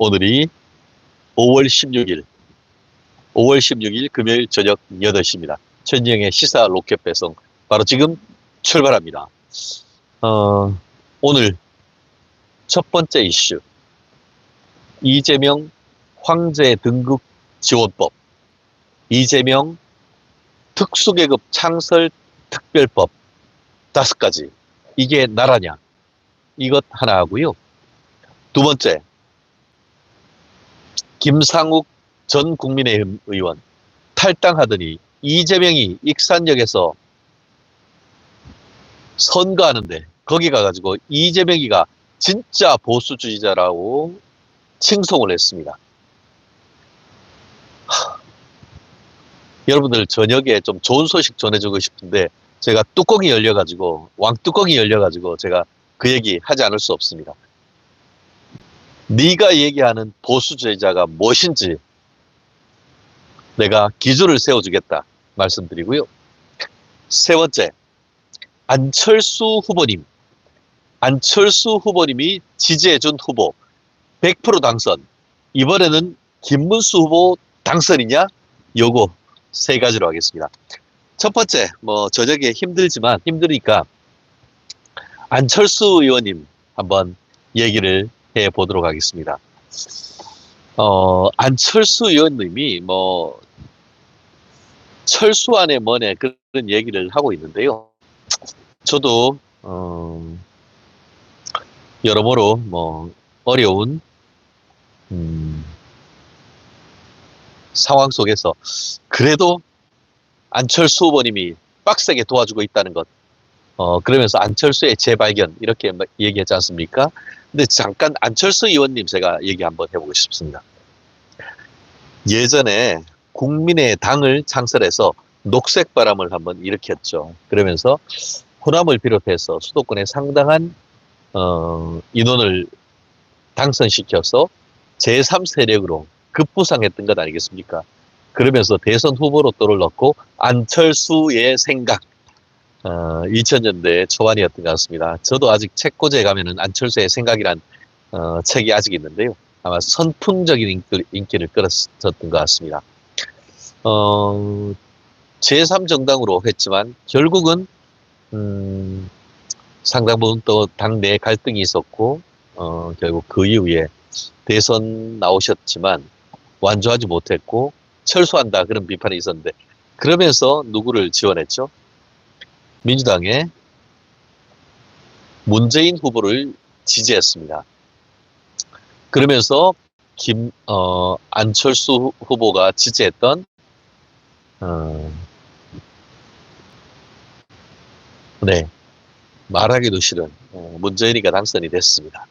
오늘이 5월 16일, 5월 16일 금요일 저녁 8시입니다. 최진영의 시사 로켓 배송 바로 지금 출발합니다. 어, 오늘 첫 번째 이슈. 이재명 황제 등급 지원법. 이재명 특수계급 창설 특별법. 다섯 가지. 이게 나라냐. 이것 하나 하고요. 두 번째. 김상욱 전 국민의힘 의원 탈당하더니 이재명이 익산역에서 선거하는데 거기 가가지고 이재명이가 진짜 보수 주의자라고 칭송을 했습니다. 하, 여러분들 저녁에 좀 좋은 소식 전해주고 싶은데 제가 뚜껑이 열려가지고 왕뚜껑이 열려가지고 제가 그 얘기 하지 않을 수 없습니다. 네가 얘기하는 보수주의자가 무엇인지 내가 기준을 세워주겠다 말씀드리고요. 세 번째, 안철수 후보님. 안철수 후보님이 지지해준 후보 100% 당선. 이번에는 김문수 후보 당선이냐? 요거 세 가지로 하겠습니다. 첫 번째, 뭐 저녁에 힘들지만 힘드니까 안철수 의원님 한번 얘기를 해 보도록 하겠습니다. 어, 안철수 의원님이 뭐 철수 안에 뭐네 그런 얘기를 하고 있는데요. 저도 어, 여러모로 뭐 어려운 음, 상황 속에서 그래도 안철수 후보님이 빡세게 도와주고 있다는 것. 어, 그러면서 안철수의 재발견 이렇게 뭐 얘기하지 않습니까? 근데 잠깐 안철수 의원님 제가 얘기 한번 해보고 싶습니다. 예전에 국민의 당을 창설해서 녹색 바람을 한번 일으켰죠. 그러면서 호남을 비롯해서 수도권에 상당한 어, 인원을 당선시켜서 제3세력으로 급부상했던 것 아니겠습니까? 그러면서 대선 후보로 떠올랐고 안철수의 생각 어, 2000년대 초반이었던 것 같습니다. 저도 아직 책꽂이에 가면은 안철수의 생각이란 어, 책이 아직 있는데요. 아마 선풍적인 인기, 인기 를 끌었었던 것 같습니다. 어, 제3정당으로 했지만 결국은 음, 상당 부분 또 당내 갈등이 있었고 어, 결국 그 이후에 대선 나오셨지만 완주하지 못했고 철수한다 그런 비판이 있었는데 그러면서 누구를 지원했죠? 민주당의 문재인 후보를 지지했습니다. 그러면서 김 어, 안철수 후보가 지지했던 어, 네 말하기도 싫은 어, 문재인이가 당선이 됐습니다.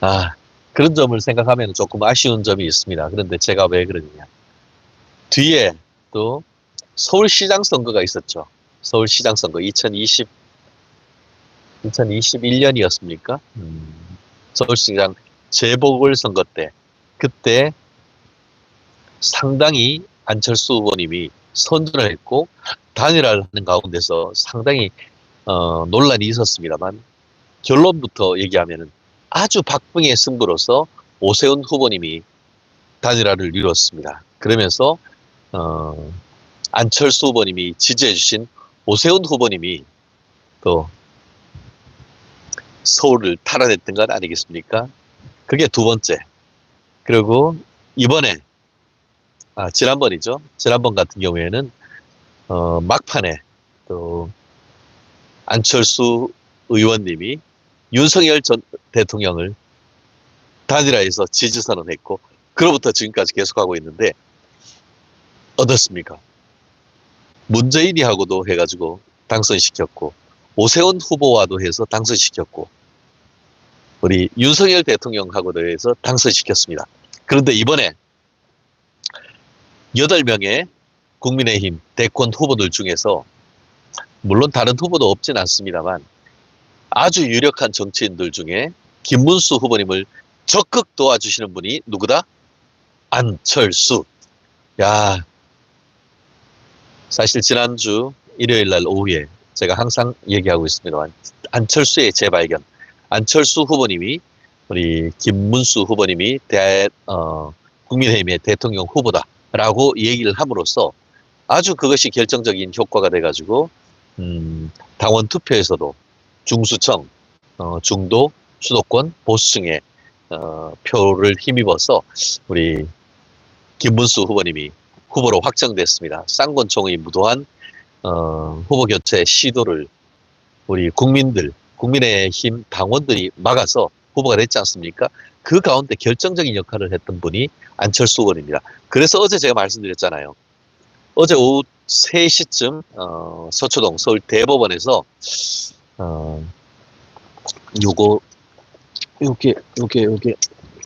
아 그런 점을 생각하면 조금 아쉬운 점이 있습니다. 그런데 제가 왜 그러느냐 뒤에 또 서울시장 선거가 있었죠. 서울시장 선거 2020 2021년이었습니까? 음, 서울시장 재보궐 선거 때 그때 상당히 안철수 후보님이 선전을 했고 단일화를 하는 가운데서 상당히 어, 논란이 있었습니다만 결론부터 얘기하면은 아주 박빙의 승부로서 오세훈 후보님이 단일화를 이뤘습니다. 그러면서 어, 안철수 후보님이 지지해주신 오세훈 후보님이 또 서울을 탈환했던 것 아니겠습니까? 그게 두 번째. 그리고 이번에 아, 지난번이죠. 지난번 같은 경우에는 어, 막판에 또 안철수 의원님이 윤석열 전 대통령을 단일화해서 지지 선언했고 그로부터 지금까지 계속하고 있는데 어떻습니까? 문재인이하고도 해가지고 당선시켰고 오세훈 후보와도 해서 당선시켰고 우리 윤석열 대통령하고도 해서 당선시켰습니다. 그런데 이번에 8명의 국민의힘 대권 후보들 중에서 물론 다른 후보도 없진 않습니다만 아주 유력한 정치인들 중에 김문수 후보님을 적극 도와주시는 분이 누구다? 안철수. 야, 사실 지난주 일요일 날 오후에 제가 항상 얘기하고 있습니다만 안철수의 재발견. 안철수 후보님이 우리 김문수 후보님이 대, 어, 국민의힘의 대통령 후보다라고 얘기를 함으로써 아주 그것이 결정적인 효과가 돼가지고 음, 당원 투표에서도 중수청, 어, 중도, 수도권, 보수층에 어, 표를 힘입어서 우리 김문수 후보님이 후보로 확정됐습니다. 쌍권총의 무도한 어, 후보 교체 시도를 우리 국민들, 국민의힘 당원들이 막아서 후보가 됐지 않습니까? 그 가운데 결정적인 역할을 했던 분이 안철수 의원입니다. 그래서 어제 제가 말씀드렸잖아요. 어제 오후 3시쯤 어, 서초동 서울 대법원에서 어, 요거 요게 요게 요게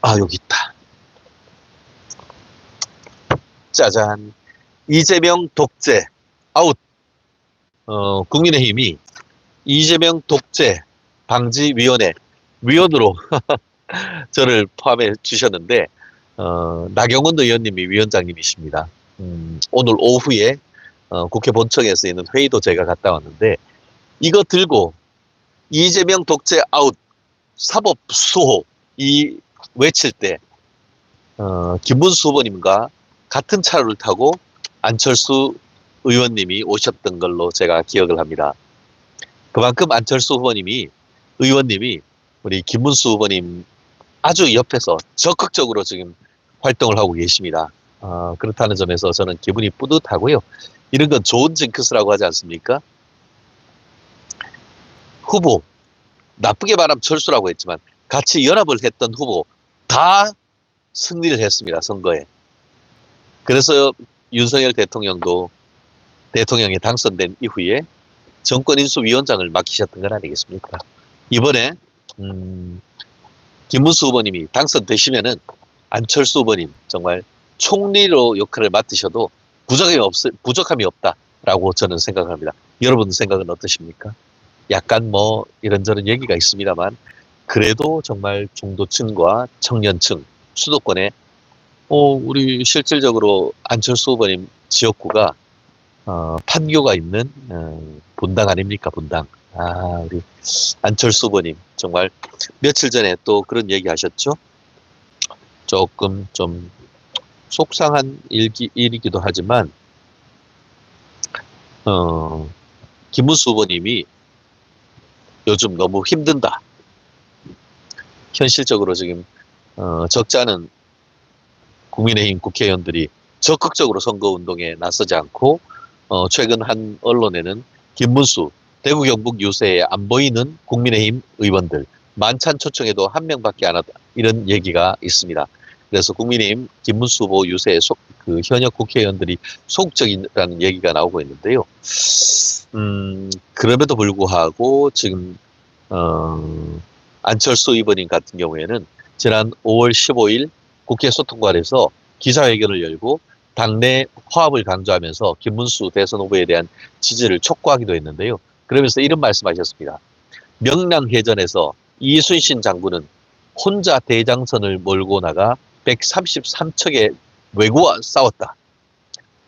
아 여기 있다. 짜잔 이재명 독재 아웃. 어, 국민의힘이 이재명 독재 방지위원회 위원으로 저를 포함해 주셨는데 어, 나경원 의원님이 위원장님이십니다. 음, 오늘 오후에 어, 국회 본청에서 있는 회의도 제가 갔다 왔는데 이거 들고 이재명 독재 아웃 사법 수호 이 외칠 때 어, 김문수 후보님과 같은 차를 타고 안철수 의원님이 오셨던 걸로 제가 기억을 합니다. 그만큼 안철수 후보님이 의원님이 우리 김문수 후보님 아주 옆에서 적극적으로 지금 활동을 하고 계십니다. 어, 그렇다는 점에서 저는 기분이 뿌듯하고요. 이런 건 좋은 징크스라고 하지 않습니까? 후보 나쁘게 말하면 철수라고 했지만 같이 연합을 했던 후보 다 승리를 했습니다. 선거에. 그래서 윤석열 대통령도 대통령에 당선된 이후에 정권인수위원장을 맡기셨던 건 아니겠습니까? 이번에 음, 김문수 후보님이 당선되시면은 안철수 후보님 정말 총리로 역할을 맡으셔도 부족함이 없 부족함이 없다라고 저는 생각합니다. 여러분 생각은 어떠십니까? 약간 뭐 이런저런 얘기가 있습니다만 그래도 정말 중도층과 청년층 수도권에 어, 우리 실질적으로 안철수 후보님 지역구가 어, 판교가 있는 어, 분당 아닙니까 분당? 아 우리 안철수 후보님 정말 며칠 전에 또 그런 얘기 하셨죠? 조금 좀 속상한 일기, 일이기도 하지만 어, 김문수 후보님이 요즘 너무 힘든다. 현실적으로 지금 어, 않은 국민의힘 국회의원들이 적극적으로 선거운동에 나서지 않고 어, 최근 한 언론에는 김문수 대구 경북 유세에 안 보이는 국민의힘 의원들 만찬 초청에도 한 명밖에 안 왔다 이런 얘기가 있습니다. 그래서 국민의힘 김문수 후보 유세에 속, 그 현역 국회의원들이 소극적이라는 얘기가 나오고 있는데요. 음, 그럼에도 불구하고 지금 어, 안철수 의원님 같은 경우에는 지난 5월 15일 국회 소통관에서 기자회견을 열고 당내 화합을 강조하면서 김문수 대선 후보에 대한 지지를 촉구하기도 했는데요. 그러면서 이런 말씀하셨습니다. 명량해전에서 이순신 장군은 혼자 대장선을 몰고 나가 133척의 왜구와 싸웠다.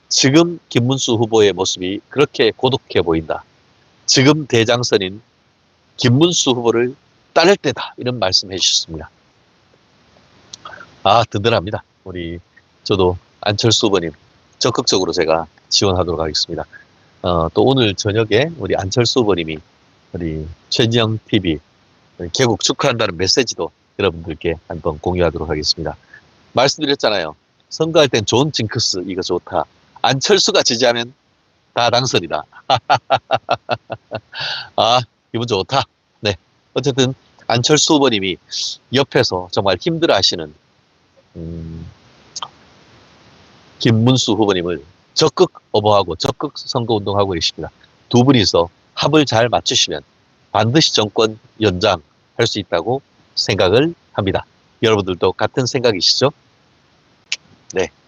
지금 김문수 후보의 모습이 그렇게 고독해 보인다. 지금 대장선인 김문수 후보를 따를 때다. 이런 말씀 해 주셨습니다. 아, 든든합니다. 우리, 저도 안철수 후보님 적극적으로 제가 지원하도록 하겠습니다. 어, 또 오늘 저녁에 우리 안철수 후보님이 우리 최지영 TV 개국 축하한다는 메시지도 여러분들께 한번 공유하도록 하겠습니다. 말씀드렸잖아요. 선거할 땐 좋은 징크스 이거 좋다. 안철수가 지지하면 다 당선이다. 아 기분 좋다. 네 어쨌든 안철수 후보님이 옆에서 정말 힘들어하시는 음, 김문수 후보님을 적극 어버하고 적극 선거운동하고 계십니다. 두 분이서 합을 잘 맞추시면 반드시 정권 연장할 수 있다고 생각을 합니다. 여러분들도 같은 생각이시죠? 네.